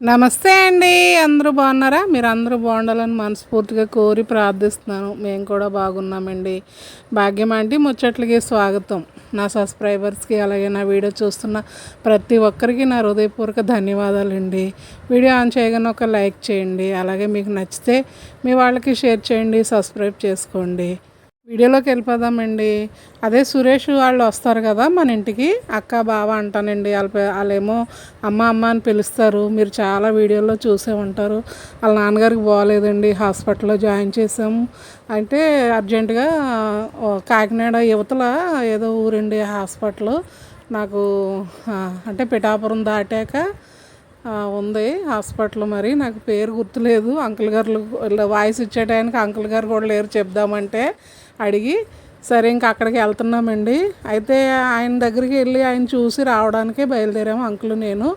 నమస్తే అండి. అందరూ బాగున్నారా? మీరు అందరూ బాగుండాలని మనస్ఫూర్తిగా కోరి ప్రార్థిస్తున్నాను. మేము కూడా బాగున్నామండి. భాగ్యం అంటే ముచ్చట్లకి స్వాగతం. నా సబ్స్క్రైబర్స్కి అలాగే నా వీడియో చూస్తున్న ప్రతి ఒక్కరికి నా హృదయపూర్వక ధన్యవాదాలండి. వీడియో ఆన్ చేయగానే ఒక లైక్ చేయండి. అలాగే మీకు నచ్చితే మీ వాళ్ళకి షేర్ చేయండి సబ్స్క్రైబ్ చేసుకోండి. వీడియోలోకి వెళ్ళిపోదామండి. అదే సురేష్ వాళ్ళు వస్తారు కదా మన ఇంటికి. అక్క బావ అంటానండి. వాళ్ళ పే- వాళ్ళేమో అమ్మ అమ్మ అని పిలుస్తారు. మీరు చాలా వీడియోలో చూసే ఉంటారు. వాళ్ళ నాన్నగారికి బాగాలేదండి హాస్పిటల్లో జాయిన్ చేసాము అంటే అర్జెంటుగా కాకినాడ యువతల ఏదో ఊరండి హాస్పిటల్. నాకు అంటే పిఠాపురం దాటాక ఉంది హాస్పిటల్ మరి. నాకు పేరు గుర్తులేదు. అంకుల్ గారు వాయిస్ ఇచ్చే టైంకి అంకుల్ గారు కూడా లేరు చెప్దామంటే. అడిగి సరే ఇంకా అక్కడికి వెళ్తున్నామండి. అయితే ఆయన దగ్గరికి వెళ్ళి ఆయన చూసి రావడానికే బయలుదేరాము అంకుల్ నేను.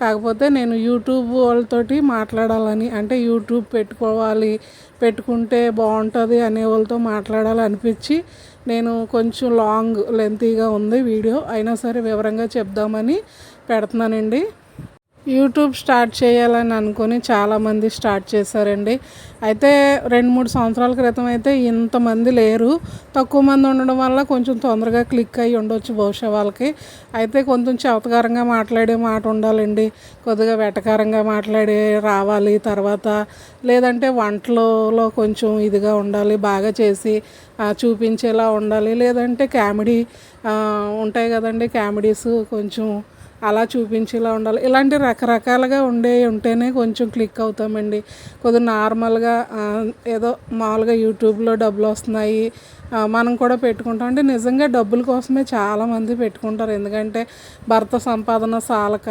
కాకపోతే నేను యూట్యూబ్ వాళ్ళతోటి మాట్లాడాలని అంటే యూట్యూబ్ పెట్టుకోవాలి పెట్టుకుంటే బాగుంటుంది అనే వాళ్ళతో మాట్లాడాలి అనిపించి నేను కొంచెం లాంగ్ లెంతీగా ఉంది వీడియో అయినా సరే వివరంగా చెప్దామని పెడుతున్నానండి. యూట్యూబ్ స్టార్ట్ చేయాలని అనుకొని చాలామంది స్టార్ట్ చేశారండి. అయితే రెండు మూడు సంవత్సరాల క్రితం అయితే ఇంతమంది లేరు. తక్కువ మంది ఉండడం వల్ల కొంచెం తొందరగా క్లిక్ అయ్యి ఉండొచ్చు బహుశా వాళ్ళకి. అయితే కొంచెం చవతకారంగా మాట్లాడే మాట ఉండాలండి. కొద్దిగా వెటకారంగా మాట్లాడే రావాలి తర్వాత. లేదంటే వంటలలో కొంచెం ఇదిగా ఉండాలి బాగా చేసి చూపించేలా ఉండాలి. లేదంటే కామెడీ ఉంటాయి కదండి కామెడీస్ కొంచెం అలా చూపించేలా ఉండాలి. ఇలాంటి రకరకాలుగా ఉండే ఉంటేనే కొంచెం క్లిక్ అవుతామండి. కొద్దిగా నార్మల్గా ఏదో మామూలుగా యూట్యూబ్లో డబ్బులు వస్తున్నాయి. మనం కూడా పెట్టుకుంటాం. అంటే నిజంగా డబ్బుల కోసమే చాలామంది పెట్టుకుంటారు. ఎందుకంటే భర్త సంపాదన సాలక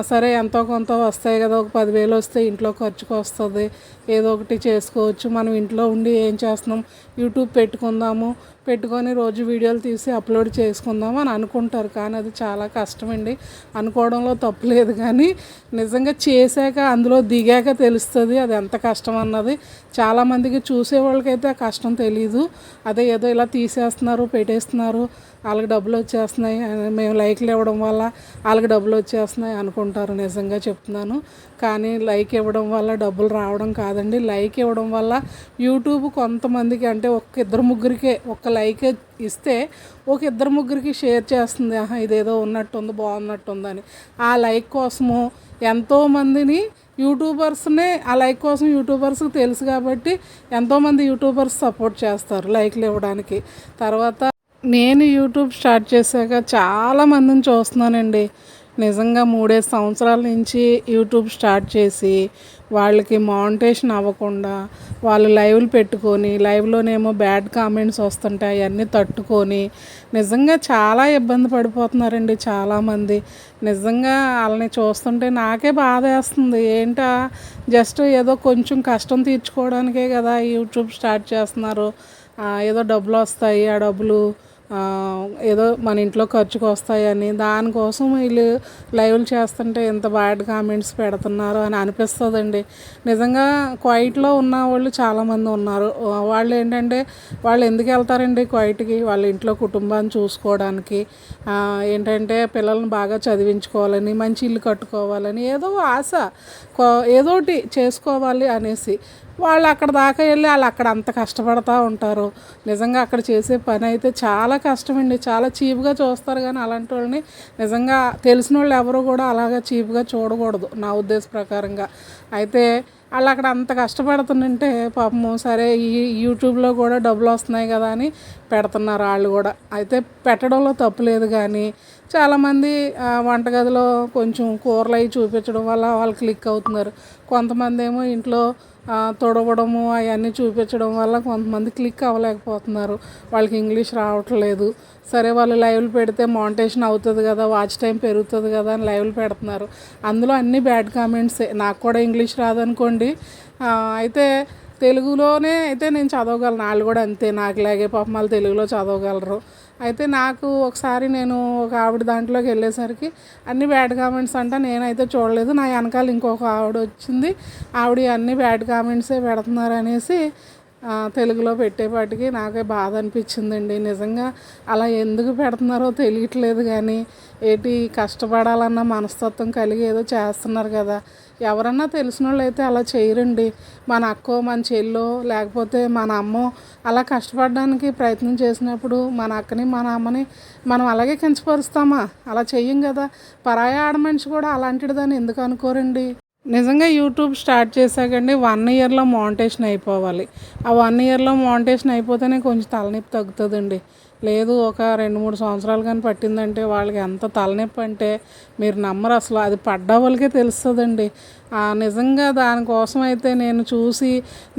సరే ఎంతో కొంత వస్తాయి కదా ఒక పదివేలు వస్తే ఇంట్లో ఖర్చుకు వస్తుంది. ఏదో ఒకటి చేసుకోవచ్చు. మనం ఇంట్లో ఉండి ఏం చేస్తున్నాం? యూట్యూబ్ పెట్టుకుందాము. పెట్టుకొని రోజు వీడియోలు తీసి అప్లోడ్ చేసుకుందాం అని అనుకుంటారు. కానీ అది చాలా కష్టమండి. అనుకోవడంలో తప్పు లేదు. కానీ నిజంగా చేశాక అందులో దిగాక తెలుస్తుంది అది ఎంత కష్టం అన్నది. చాలామందికి చూసే వాళ్ళకైతే ఆ కష్టం తెలీదు. అదే ఏదో ఇలా తీసేస్తున్నారు పెట్టేస్తున్నారు. వాళ్ళకి డబ్బులు వచ్చేస్తున్నాయి. అని మేము లైక్లు ఇవ్వడం వల్ల వాళ్ళకి డబ్బులు వచ్చేస్తున్నాయి అనుకుంటారు నిజంగా చెప్తున్నాను. కానీ లైక్ ఇవ్వడం వల్ల డబ్బులు రావడం కాదండి. లైక్ ఇవ్వడం వల్ల యూట్యూబ్ కొంతమందికి అంటే ఒక ఇద్దరు ముగ్గురికే ఒక లైక్ ఇస్తే ఒక ఇద్దరు ముగ్గురికి షేర్ చేస్తుంది. ఆహా ఇదేదో ఉన్నట్టుంది బాగున్నట్టుందని. ఆ లైక్ కోసము ఎంతోమందిని యూట్యూబర్స్నే ఆ లైక్ కోసం యూట్యూబర్స్కి తెలుసు కాబట్టి ఎంతోమంది యూట్యూబర్స్ సపోర్ట్ చేస్తారు లైక్లు ఇవ్వడానికి. తర్వాత నేను యూట్యూబ్ స్టార్ట్ చేశాక చాలా మందిని చూస్తున్నానండి. నిజంగా మూడేసి సంవత్సరాల నుంచి యూట్యూబ్ స్టార్ట్ చేసి వాళ్ళకి మౌంటేషన్ అవ్వకుండా వాళ్ళు లైవ్లు పెట్టుకొని లైవ్లోనేమో బ్యాడ్ కామెంట్స్ వస్తుంటాయి అవన్నీ తట్టుకొని నిజంగా చాలా ఇబ్బంది పడిపోతున్నారండి చాలామంది. నిజంగా వాళ్ళని చూస్తుంటే నాకే బాధ వేస్తుంది ఏంటా? జస్ట్ ఏదో కొంచెం కష్టం తీర్చుకోవడానికే కదా యూట్యూబ్ స్టార్ట్ చేస్తున్నారు. ఏదో డబ్బులు వస్తాయి ఆ డబ్బులు ఏదో మన ఇంట్లో ఖర్చుకు వస్తాయని దానికోసం వీళ్ళు లైవ్లు చేస్తుంటే ఇంత బ్యాడ్ కామెంట్స్ పెడుతున్నారు అని అనిపిస్తుందండి. నిజంగా క్వైట్లో ఉన్న వాళ్ళు చాలామంది ఉన్నారు. వాళ్ళు ఏంటంటే వాళ్ళు ఎందుకు వెళ్తారండి క్వైట్కి? వాళ్ళ ఇంట్లో కుటుంబాన్ని చూసుకోవడానికి ఏంటంటే పిల్లల్ని బాగా చదివించుకోవాలని మంచి ఇల్లు కట్టుకోవాలని ఏదో ఆశ. ఏదోటి చేసుకోవాలి అనేసి. వాళ్ళు అక్కడ దాకా వెళ్ళి వాళ్ళు అక్కడ అంత కష్టపడతా ఉంటారు. నిజంగా అక్కడ చేసే పని అయితే చాలా కష్టమండి. చాలా చీప్గా చూస్తారు కానీ అలాంటి వాళ్ళని నిజంగా తెలిసిన వాళ్ళు ఎవరు కూడా అలాగా చీప్గా చూడకూడదు నా ఉద్దేశ ప్రకారంగా. అయితే వాళ్ళు అక్కడ అంత కష్టపడుతుంటే పాపము సరే ఈ యూట్యూబ్లో కూడా డబ్బులు వస్తున్నాయి కదా అని పెడుతున్నారు వాళ్ళు కూడా. అయితే పెట్టడంలో తప్పు లేదు కానీ చాలామంది వంటగదిలో కొంచెం కూరలు అవి చూపించడం వల్ల వాళ్ళు క్లిక్ అవుతున్నారు. కొంతమంది ఏమో ఇంట్లో తుడవడము అవన్నీ చూపించడం వల్ల కొంతమంది క్లిక్ అవ్వలేకపోతున్నారు. వాళ్ళకి ఇంగ్లీష్ రావట్లేదు. సరే వాళ్ళు లైవ్లు పెడితే మౌంటేషన్ అవుతుంది కదా వాచ్ టైం పెరుగుతుంది కదా అని లైవ్లు పెడుతున్నారు. అందులో అన్ని బ్యాడ్ కామెంట్సే. నాకు కూడా ఇంగ్లీష్ రాదనుకోండి. అయితే తెలుగులోనే అయితే నేను చదవగలను. వాళ్ళు కూడా అంతే నాకులాగే పాపం వాళ్ళు తెలుగులో చదవగలరు. అయితే నాకు ఒకసారి నేను ఒక ఆవిడ దాంట్లోకి వెళ్ళేసరికి అన్ని బ్యాడ్ కామెంట్స్ అంట నేనైతే చూడలేదు. నా వెనకాల ఇంకొక ఆవిడ వచ్చింది. ఆవిడ అన్ని బ్యాడ్ కామెంట్సే పెడుతున్నారు అనేసి తెలుగులో పెట్టేపాటికి నాకే బాధ అనిపించిందండి. నిజంగా అలా ఎందుకు పెడుతున్నారో తెలియట్లేదు కానీ ఏంటి కష్టపడాలన్న మనస్తత్వం కలిగి ఏదో చేస్తున్నారు కదా. ఎవరన్నా తెలిసిన వాళ్ళు అయితే అలా చేయరండి. మన అక్కో మన చెల్లో లేకపోతే మన అమ్మో అలా కష్టపడడానికి ప్రయత్నం చేసినప్పుడు మన అక్కని మన అమ్మని మనం అలాగే కించపరుస్తామా? అలా చెయ్యం కదా. పరాయి ఆడ మనిషి కూడా అలాంటిదని ఎందుకు అనుకోరండి? నిజంగా యూట్యూబ్ స్టార్ట్ చేశాకండి వన్ ఇయర్లో మౌంటేషన్ అయిపోవాలి. ఆ వన్ ఇయర్లో మౌంటేషన్ అయిపోతేనే కొంచెం తలనొప్పి తగ్గుతుందండి. లేదు ఒక రెండు మూడు సంవత్సరాలు కానీ పట్టిందంటే వాళ్ళకి ఎంత తలనొప్పి అంటే మీరు నమ్మరు అసలు. అది పడ్డ వాళ్ళకే తెలుస్తుందండి. నిజంగా దానికోసం అయితే నేను చూసి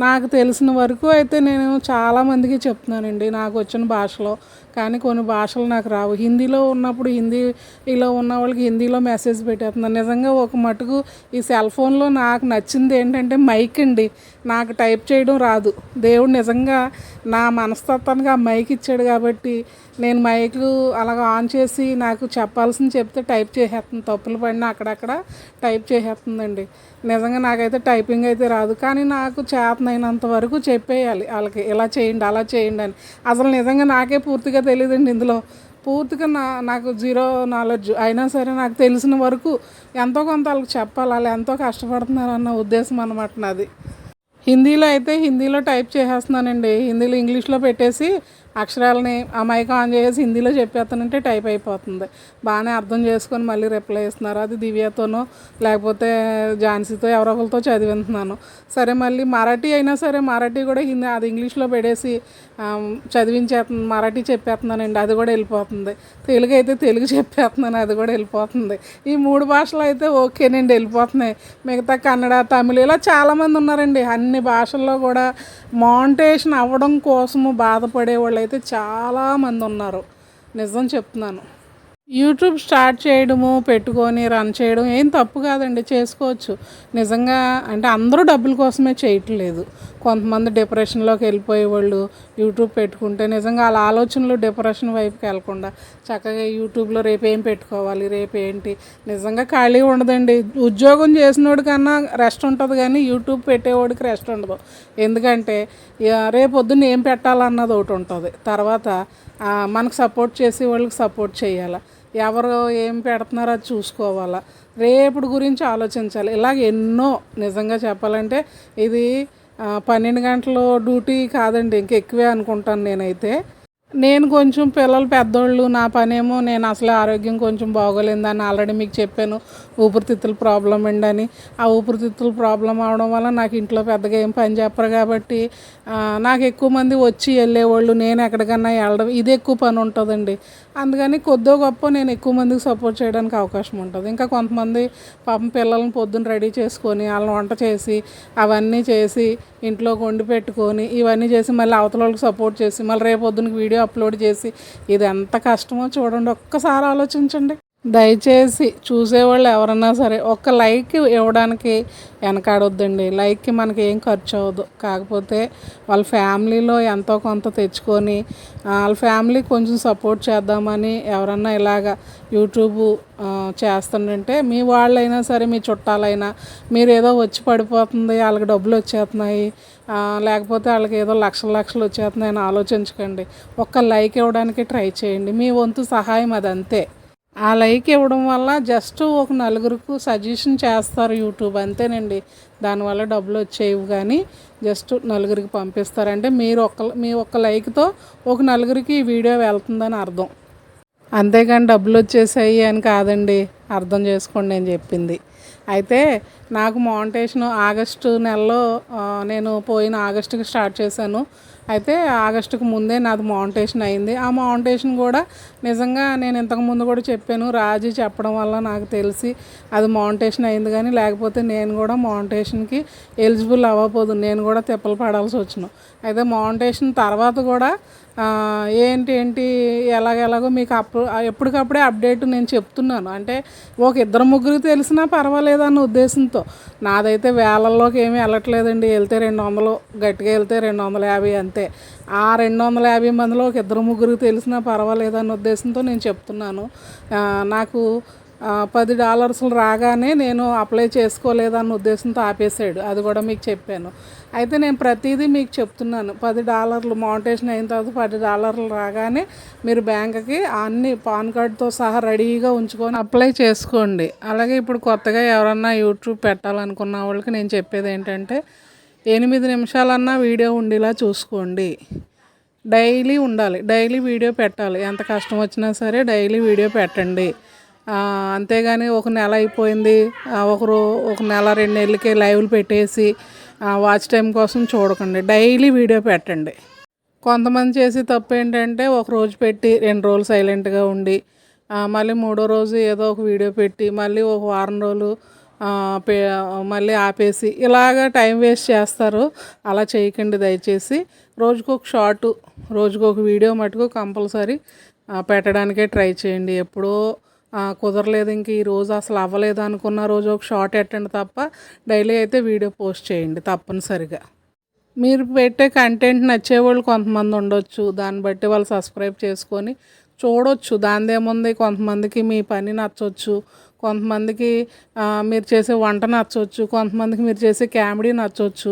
నాకు తెలిసిన వరకు అయితే నేను చాలామందికి చెప్తున్నానండి. నాకు వచ్చిన భాషలో కానీ కొన్ని భాషలు నాకు రావు. హిందీలో ఉన్నప్పుడు హిందీలో ఉన్న వాళ్ళకి హిందీలో మెసేజ్ పెట్టేస్తున్నాను నిజంగా ఒక మటుకు ఈ సెల్ ఫోన్లో నాకు నచ్చింది ఏంటంటే మైక్ అండి. నాకు టైప్ చేయడం రాదు. దేవుడు నిజంగా నా మనస్తత్వానికి ఆ మైక్ ఇచ్చాడు కాబట్టి నేను మైక్ అలాగ ఆన్ చేసి నాకు చెప్పాల్సింది చెప్తే టైప్ చేసేస్తుంది తప్పులు పడినా అక్కడక్కడ టైప్ చేసేస్తుందండి నిజంగా నాకైతే టైపింగ్ అయితే రాదు. కానీ నాకు చేతనైనంత వరకు చెప్పేయాలి వాళ్ళకి. ఇలా చేయండి అలా చేయండి అని. అసలు నిజంగా నాకే పూర్తిగా తెలియదండి ఇందులో. పూర్తిగా నా నాకు జీరో నాలెడ్జ్ అయినా సరే నాకు తెలిసిన వరకు ఎంతో కొంత వాళ్ళకి చెప్పాలి. వాళ్ళు ఎంతో కష్టపడుతున్నారు అన్న ఉద్దేశం అనమాట నాది. హిందీలో అయితే హిందీలో టైప్ చేసేస్తున్నానండి. హిందీలో ఇంగ్లీష్లో పెట్టేసి అక్షరాలని అమాయకం ఆన్ చేసి హిందీలో చెప్పేస్తానంటే టైప్ అయిపోతుంది. బాగానే అర్థం చేసుకొని మళ్ళీ రిప్లై ఇస్తున్నారు. అది దివ్యతోనో లేకపోతే ఝాన్సీతో ఎవరో ఒకరితో చదివిస్తున్నాను సరే మళ్ళీ మరాఠీ అయినా సరే మరాఠీ కూడా హిందీ అది ఇంగ్లీష్లో పెడేసి చదివించే మరాఠీ చెప్పేస్తున్నానండి అది కూడా వెళ్ళిపోతుంది. తెలుగు అయితే తెలుగు చెప్పేస్తున్నాను అది కూడా వెళ్ళిపోతుంది. ఈ మూడు భాషలు అయితే ఓకేనండి వెళ్ళిపోతున్నాయి. మిగతా కన్నడ తమిళ ఇలా చాలామంది ఉన్నారండి. అన్ని భాషల్లో కూడా మౌంటేషన్ అవ్వడం కోసము బాధపడే వాళ్ళు అయితే చాలామంది ఉన్నారు. నిజం చెప్తున్నాను. యూట్యూబ్ స్టార్ట్ చేయడము పెట్టుకొని రన్ చేయడం ఏం తప్పు కాదండి చేసుకోవచ్చు. నిజంగా అంటే అందరూ డబ్బుల కోసమే చేయట్లేదు. కొంతమంది డిప్రెషన్లోకి వెళ్ళిపోయే వాళ్ళు యూట్యూబ్ పెట్టుకుంటే నిజంగా వాళ్ళ ఆలోచనలు డిప్రెషన్ వైపుకి వెళ్ళకుండా చక్కగా యూట్యూబ్లో రేపు ఏం పెట్టుకోవాలి రేపు ఏంటి నిజంగా ఖాళీ ఉండదండి. ఉద్యోగం చేసినోడి కన్నా రెస్ట్ ఉంటుంది కానీ యూట్యూబ్ పెట్టేవాడికి రెస్ట్ ఉండదు. ఎందుకంటే ఇక రేపు పొద్దున్న ఏం పెట్టాలన్నది ఒకటి ఉంటుంది. తర్వాత మనకు సపోర్ట్ చేసే వాళ్ళకి సపోర్ట్ చేయాలి? ఎవరు ఏం పెడుతున్నారో అది చూసుకోవాలా? రేపటి గురించి ఆలోచించాలి. ఇలాగ ఎన్నో నిజంగా చెప్పాలంటే ఇది పన్నెండు గంటలు డ్యూటీ కాదండి ఇంక ఎక్కువే అనుకుంటాను నేనైతే. నేను కొంచెం పిల్లలు పెద్దోళ్ళు నా పనేమో నేను అసలు ఆరోగ్యం కొంచెం బాగోలేదని ఆల్రెడీ మీకు చెప్పాను. ఊపిరితిత్తుల ప్రాబ్లం అండి అని. ఆ ఊపిరితిత్తుల ప్రాబ్లం అవడం వల్ల నాకు ఇంట్లో పెద్దగా ఏం పని చెప్పరు కాబట్టి నాకు ఎక్కువ మంది వచ్చి వెళ్ళేవాళ్ళు నేను ఎక్కడికన్నా వెళ్ళడం ఇది ఎక్కువ పని ఉంటుందండి. అందుకని కొద్దో గొప్ప నేను ఎక్కువ మందికి సపోర్ట్ చేయడానికి అవకాశం ఉంటుంది. ఇంకా కొంతమంది పాపం పిల్లల్ని పొద్దున్న రెడీ చేసుకొని వాళ్ళని వంట చేసి అవన్నీ చేసి ఇంట్లో వండి పెట్టుకొని ఇవన్నీ చేసి మళ్ళీ అవతల వాళ్ళకి సపోర్ట్ చేసి మళ్ళీ రేపు పొద్దునకి వీడియో అప్లోడ్ చేసి ఇది ఎంత కష్టమో చూడండి. ఒక్కసారి ఆలోచించండి. దయచేసి చూసేవాళ్ళు ఎవరన్నా సరే ఒక్క లైక్ ఇవ్వడానికి వెనకాడొద్దండి. లైక్కి మనకి ఏం ఖర్చు అవ్వదు కాకపోతే వాళ్ళ ఫ్యామిలీలో ఎంతో కొంత తెచ్చుకొని వాళ్ళ ఫ్యామిలీ కొంచెం సపోర్ట్ చేద్దామని ఎవరన్నా ఇలాగ యూట్యూబ్ చేస్తుండంటే చేస్తుందంటే మీ వాళ్ళైనా సరే మీ చుట్టాలైనా మీరు ఏదో వచ్చి పడిపోతుంది వాళ్ళకి డబ్బులు వచ్చేస్తున్నాయి లేకపోతే వాళ్ళకి ఏదో లక్షల లక్షలు వచ్చేస్తున్నాయని ఆలోచించకండి. ఒక్క లైక్ ఇవ్వడానికి ట్రై చేయండి. మీ వంతు సహాయం అది అంతే ఆ లైక్ ఇవ్వడం వల్ల జస్ట్ ఒక నలుగురికి సజెషన్ చేస్తారు యూట్యూబ్ అంతేనండి. దానివల్ల డబ్బులు వచ్చేవి కానీ జస్ట్ నలుగురికి పంపిస్తారంటే మీరు ఒక్క మీ ఒక్క లైక్తో ఒక నలుగురికి ఈ వీడియో వెళ్తుందని అర్థం. అంతేగాని డబ్బులు వచ్చేసాయి అని కాదండి. అర్థం చేసుకోండి నేను చెప్పింది. అయితే నాకు మౌంటేషన్ ఆగస్టు నెలలో నేను పోయిన ఆగస్టుకి స్టార్ట్ చేశాను. అయితే ఆగస్టుకు ముందే నాది మౌంటేషన్ అయింది. ఆ మౌంటేషన్ కూడా నిజంగా నేను ఇంతకు ముందు కూడా చెప్పాను. రాజు చెప్పడం వల్ల నాకు తెలిసి అది మౌంటేషన్ అయింది కానీ లేకపోతే నేను కూడా మౌంటేషన్కి ఎలిజిబుల్ అవ్వకపోదు. నేను కూడా తిప్పలు పడాల్సి వచ్చినాను అయితే మౌంటేషన్ తర్వాత కూడా ఏంటి ఏంటి ఎలాగెలాగో మీకు అప్పు ఎప్పటికప్పుడే అప్డేట్ నేను చెప్తున్నాను. అంటే ఒక ఇద్దరు ముగ్గురు తెలిసినా పర్వాలేదు అన్న ఉద్దేశంతో. నాదైతే వేలల్లోకి ఏమీ వెళ్ళట్లేదండి. వెళ్తే రెండు వందలు గట్టిగా వెళ్తే రెండు వందల యాభై అంతే. ఆ రెండు వందల యాభై మందిలో ఒక ఇద్దరు ముగ్గురు తెలిసినా పర్వాలేదు అన్న ఉద్దేశంతో నేను చెప్తున్నాను. నాకు పది డాలర్స్లు రాగానే నేను అప్లై చేసుకోలేదన్న ఉద్దేశంతో ఆపేసాడు అది కూడా మీకు చెప్పాను. అయితే నేను ప్రతిదీ మీకు చెప్తున్నాను. పది డాలర్లు మౌంటేషన్ అయిన తర్వాత పది డాలర్లు రాగానే మీరు బ్యాంక్కి అన్ని పాన్ కార్డ్తో సహా రెడీగా ఉంచుకొని అప్లై చేసుకోండి. అలాగే ఇప్పుడు కొత్తగా ఎవరన్నా యూట్యూబ్ పెట్టాలనుకున్న వాళ్ళకి నేను చెప్పేది ఏంటంటే ఎనిమిది నిమిషాలన్నా వీడియో ఉండేలా చూసుకోండి. డైలీ ఉండాలి. డైలీ వీడియో పెట్టాలి. ఎంత కష్టం వచ్చినా సరే డైలీ వీడియో పెట్టండి. అంతేగాని ఒక నెల అయిపోయింది. ఒకరు ఒక నెల రెండు నెలలకి లైవ్లు పెట్టేసి వాచ్ టైం కోసం చూడకండి. డైలీ వీడియో పెట్టండి. కొంతమంది చేసే తప్పు ఏంటంటే ఒక రోజు పెట్టి రెండు రోజులు సైలెంట్గా ఉండి మళ్ళీ మూడో రోజు ఏదో ఒక వీడియో పెట్టి మళ్ళీ ఒక వారం రోజులు మళ్ళీ ఆపేసి ఇలాగ టైం వేస్ట్ చేస్తారు. అలా చేయకండి దయచేసి. రోజుకొక షార్ట్ రోజుకొక వీడియో మటుకు కంపల్సరీ పెట్టడానికే ట్రై చేయండి. ఎప్పుడో కుదరలేదు ఇంక ఈ రోజు అసలు అవ్వలేదు అనుకున్న రోజు ఒక షార్ట్ ఎట్టండి తప్ప డైలీ అయితే వీడియో పోస్ట్ చేయండి తప్పనిసరిగా. మీరు పెట్టే కంటెంట్ నచ్చేవాళ్ళు కొంతమంది ఉండొచ్చు దాన్ని బట్టి వాళ్ళు సబ్స్క్రైబ్ చేసుకొని చూడొచ్చు. దానిదేముంది కొంతమందికి మీ పని నచ్చవచ్చు కొంతమందికి మీరు చేసే వంట నచ్చవచ్చు కొంతమందికి మీరు చేసే కామెడీ నచ్చవచ్చు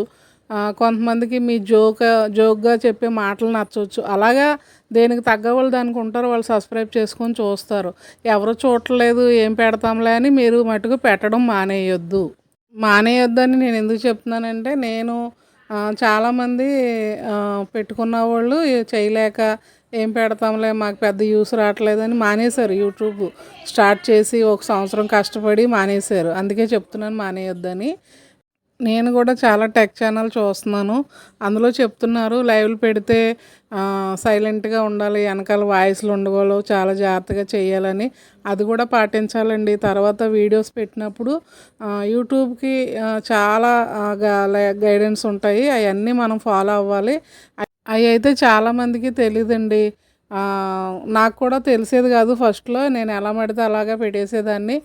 కొంతమందికి మీ జోక్ జోక్గా చెప్పే మాటలు నచ్చవచ్చు అలాగా దేనికి తగ్గ వాళ్ళు దానికి ఉంటారు వాళ్ళు సబ్స్క్రైబ్ చేసుకొని చూస్తారు. ఎవరు చూడట్లేదు ఏం పెడతాంలే అని మీరు మటుకు పెట్టడం మానేయొద్దు. మానేయొద్దని నేను ఎందుకు చెప్తున్నానంటే నేను చాలామంది పెట్టుకున్న వాళ్ళు చేయలేక ఏం పెడతాంలే మాకు పెద్ద యూస్ రావట్లేదని మానేశారు యూట్యూబ్. స్టార్ట్ చేసి ఒక సంవత్సరం కష్టపడి మానేశారు. అందుకే చెప్తున్నాను మానేయొద్దని. నేను కూడా చాలా టెక్ ఛానల్ చూస్తున్నాను. అందులో చెప్తున్నారు లైవ్లు పెడితే సైలెంట్గా ఉండాలి వెనకాల వాయిస్లు ఉండవాలో చాలా జాగ్రత్తగా చేయాలని. అది కూడా పాటించాలండి. తర్వాత వీడియోస్ పెట్టినప్పుడు యూట్యూబ్కి చాలా గైడెన్స్ ఉంటాయి. అవన్నీ మనం ఫాలో అవ్వాలి. అవి అయితే చాలామందికి తెలియదండి నాకు కూడా తెలిసేది కాదు ఫస్ట్లో. నేను ఎలా పడితే అలాగే పెట్టేసేదాన్ని.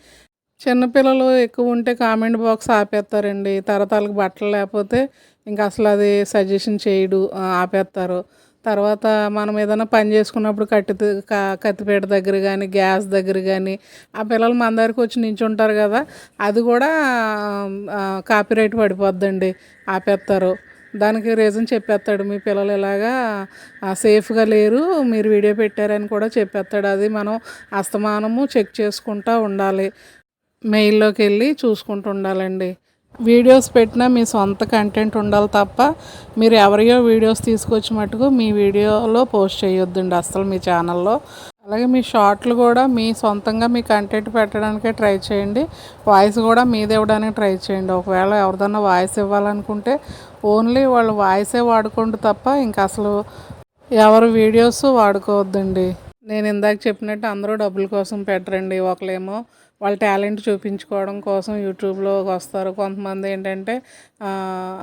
చిన్నపిల్లలు ఎక్కువ ఉంటే కామెంట్ బాక్స్ ఆపేస్తారండి. తర్వాత బట్టలు లేకపోతే ఇంకా అసలు అది సజెషన్ చేయడు ఆపేస్తారు. తర్వాత మనం ఏదైనా పని చేసుకున్నప్పుడు కట్టి క- దగ్గర కానీ గ్యాస్ దగ్గర కానీ ఆ పిల్లలు మన దగ్గరికి వచ్చి నించుంటారు కదా అది కూడా కాపీరైట్ పడిపోద్దండి. ఆపేస్తారు. దానికి రీజన్ చెప్పేస్తాడు. మీ పిల్లలు ఇలాగా సేఫ్గా లేరు మీరు వీడియో పెట్టారని కూడా చెప్పేస్తాడు. అది మనం అస్తమానము చెక్ చేసుకుంటూ ఉండాలి. మెయిల్లోకి వెళ్ళి చూసుకుంటూ ఉండాలండి వీడియోస్ పెట్టినా మీ సొంత కంటెంట్ ఉండాలి తప్ప మీరు ఎవరియో వీడియోస్ తీసుకొచ్చి మటుకు మీ వీడియోలో పోస్ట్ చేయొద్దండి అస్సలు మీ ఛానల్లో. అలాగే మీ షార్ట్లు కూడా మీ సొంతంగా మీ కంటెంట్ పెట్టడానికే ట్రై చేయండి. వాయిస్ కూడా మీది ఇవ్వడానికి ట్రై చేయండి. ఒకవేళ ఎవరిదన్నా వాయిస్ ఇవ్వాలనుకుంటే ఓన్లీ వాళ్ళు వాయిసే వాడుకోండి తప్ప ఇంకా అసలు ఎవరు వీడియోస్ వాడుకోవద్దండి. నేను ఇందాక చెప్పినట్టు అందరూ డబ్బుల కోసం పెట్టరండి. ఒకళ్ళేమో వాళ్ళ టాలెంట్ చూపించుకోవడం కోసం యూట్యూబ్లోకి వస్తారు. కొంతమంది ఏంటంటే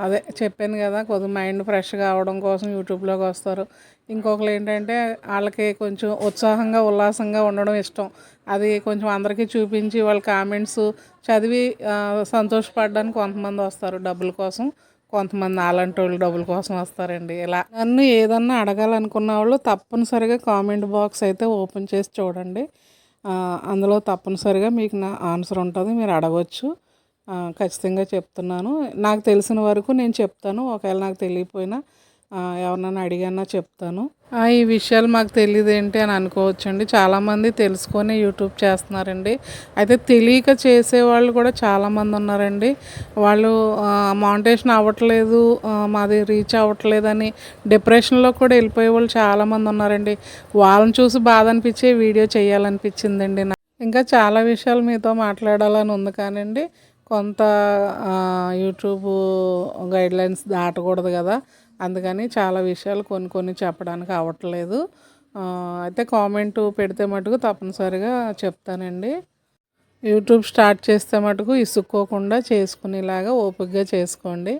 అదే చెప్పాను కదా కొద్ది మైండ్ ఫ్రెష్గా అవడం కోసం యూట్యూబ్లోకి వస్తారు. ఇంకొకరు ఏంటంటే వాళ్ళకి కొంచెం ఉత్సాహంగా ఉల్లాసంగా ఉండడం ఇష్టం. అది కొంచెం అందరికీ చూపించి వాళ్ళ కామెంట్స్ చదివి సంతోషపడడానికి కొంతమంది వస్తారు డబ్బుల కోసం. కొంతమంది అలాంటి వాళ్ళు డబ్బుల కోసం వస్తారండి. ఇలా నన్ను ఏదన్నా అడగాలనుకున్న వాళ్ళు తప్పనిసరిగా కామెంట్ బాక్స్ అయితే ఓపెన్ చేసి చూడండి. అందులో తప్పనిసరిగా మీకు నా ఆన్సర్ ఉంటుంది మీరు అడగవచ్చు ఖచ్చితంగా చెప్తున్నాను. నాకు తెలిసిన వరకు నేను చెప్తాను ఒకవేళ నాకు తెలియకపోయినా ఎవరినైనా అడిగానా చెప్తాను. ఈ విషయాలు మాకు తెలియదు ఏంటి అని అనుకోవచ్చండి. చాలామంది తెలుసుకొని యూట్యూబ్ చేస్తున్నారండి. అయితే తెలియక చేసేవాళ్ళు కూడా చాలామంది ఉన్నారండి. వాళ్ళు మౌంటేషన్ అవ్వట్లేదు మాది రీచ్ అవ్వట్లేదని డిప్రెషన్లో కూడా వెళ్ళిపోయే వాళ్ళు చాలామంది ఉన్నారండి. వాళ్ళని చూసి బాధ అనిపించే వీడియో చేయాలనిపించిందండి నాకు. ఇంకా చాలా విషయాలు మీతో మాట్లాడాలని ఉంది కానండి. కొంత యూట్యూబ్ గైడ్లైన్స్ దాటకూడదు కదా. అందుకని చాలా విషయాలు కొన్ని కొన్ని చెప్పడానికి అవ్వట్లేదు. అయితే కామెంట్ పెడితే మటుకు తప్పనిసరిగా చెప్తానండి. యూట్యూబ్ స్టార్ట్ చేస్తే మటుకు ఇసుక్కోకుండా చేసుకునేలాగా ఓపికగా చేసుకోండి.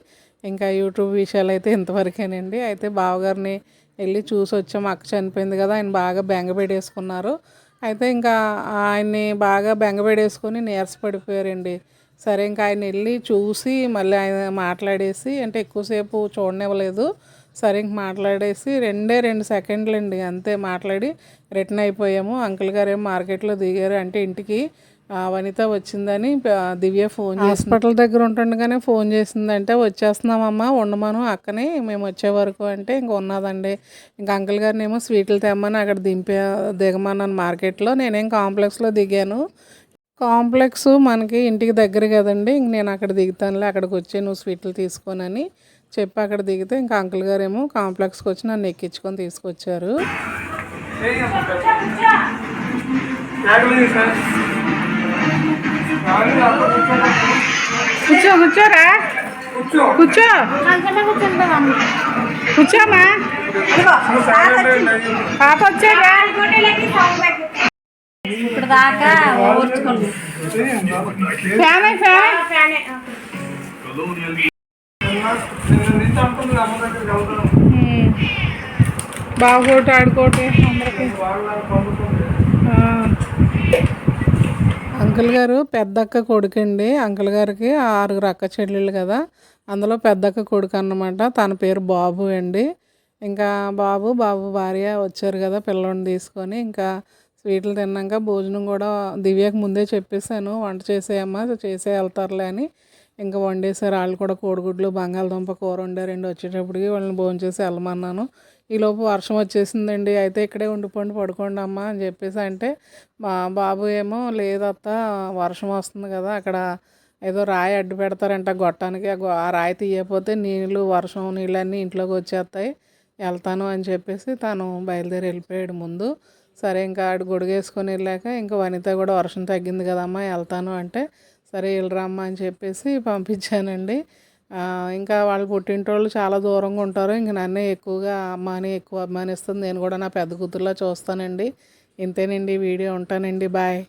ఇంకా యూట్యూబ్ విషయాలు అయితే ఇంతవరకేనండి. అయితే బావగారిని వెళ్ళి చూసి వచ్చాము. అక్క చనిపోయింది కదా ఆయన బాగా బెంగపెడేసుకున్నారు అయితే ఇంకా ఆయన్ని బాగా బెంగపెడేసుకొని నీరస పడిపోయారండి సరే ఇంకా ఆయన వెళ్ళి చూసి మళ్ళీ ఆయన మాట్లాడేసి అంటే ఎక్కువసేపు చూడనివ్వలేదు. సరే ఇంక మాట్లాడేసి రెండే రెండు సెకండ్లు అండి అంతే మాట్లాడి రిటర్న్ అయిపోయాము. అంకుల్ గారు ఏమో మార్కెట్లో దిగారు అంటే ఇంటికి వనిత వచ్చిందని దివ్య ఫోన్ హాస్పిటల్ దగ్గర ఉంటుండగానే ఫోన్ చేసిందంటే వచ్చేస్తున్నామమ్మా ఉండమను అక్కని మేము వచ్చే వరకు అంటే ఇంక ఉన్నదండి. ఇంకా అంకుల్ గారిని ఏమో స్వీట్లు తెమ్మని అక్కడ దింపే దిగమన్నాను మార్కెట్లో. నేనేం కాంప్లెక్స్లో దిగాను. కాంప్లెక్స్ మనకి ఇంటికి దగ్గర కదండి. ఇంక నేను అక్కడ దిగుతానులే అక్కడికి వచ్చి నువ్వు స్వీట్లు తీసుకోనని చెప్పి అక్కడ దిగితే ఇంకా అంకుల్ గారు ఏమో కాంప్లెక్స్కి వచ్చి నన్ను ఎక్కించుకొని తీసుకొచ్చారు. కూర్చో కూర్చోరా కూర్చో. కూర్చోమా. పాప వచ్చారా దాకా ఓర్చుకోండి ఫ్యాన్ ఫ్యాన్. బాగోటి ఆడుకోటి అందరికి. అంకుల్ గారు పెద్దక్క కొడుకండి. అంకుల్ గారికి ఆరుగురు అక్క చెల్లెళ్ళు కదా. అందులో పెద్దక్క కొడుకు అన్నమాట. తన పేరు బాబు అండి. ఇంకా బాబు బాబు భార్య వచ్చారు కదా పిల్లోడిని తీసుకొని. ఇంకా స్వీట్లు తిన్నాక భోజనం కూడా దివ్యకు ముందే చెప్పేశాను. వంట చేసేయమ్మా చేసే వెళ్తారులే అని. ఇంకా వండేసారు వాళ్ళు కూడా కోడిగుడ్లు బంగాళదుంప కూర వండారండి వచ్చేటప్పటికి వాళ్ళని భోజనం చేసి వెళ్ళమన్నాను. ఈలోపు వర్షం వచ్చేసిందండి. అయితే ఇక్కడే ఉండిపోండి పడుకోండి అమ్మా అని చెప్పేసి అంటే మా బాబు ఏమో లేదత్త వర్షం వస్తుంది కదా అక్కడ ఏదో రాయి అడ్డు పెడతారంట గొట్టానికి. ఆ రాయి తీయకపోతే నీళ్ళు వర్షం నీళ్ళన్నీ ఇంట్లోకి వచ్చేస్తాయి. వెళ్తాను అని చెప్పేసి తను బయలుదేరి వెళ్ళిపోయాడు ముందు. సరే ఇంకా ఆడు గొడుగేసుకొని వెళ్ళాక ఇంకా వనిత కూడా వర్షం తగ్గింది కదమ్మా వెళ్తాను అంటే సరే వెళ్ళరమ్మా అని చెప్పేసి పంపించానండి. ఇంకా వాళ్ళు పుట్టింటోళ్ళు చాలా దూరంగా ఉంటారు ఇంక నన్నే ఎక్కువగా అమ్మాని ఎక్కువ అభిమానిస్తుంది నేను కూడా నా పెద్ద కూతురులా చూస్తానండి. ఇంతేనండి వీడియో ఉంటానండి బాయ్.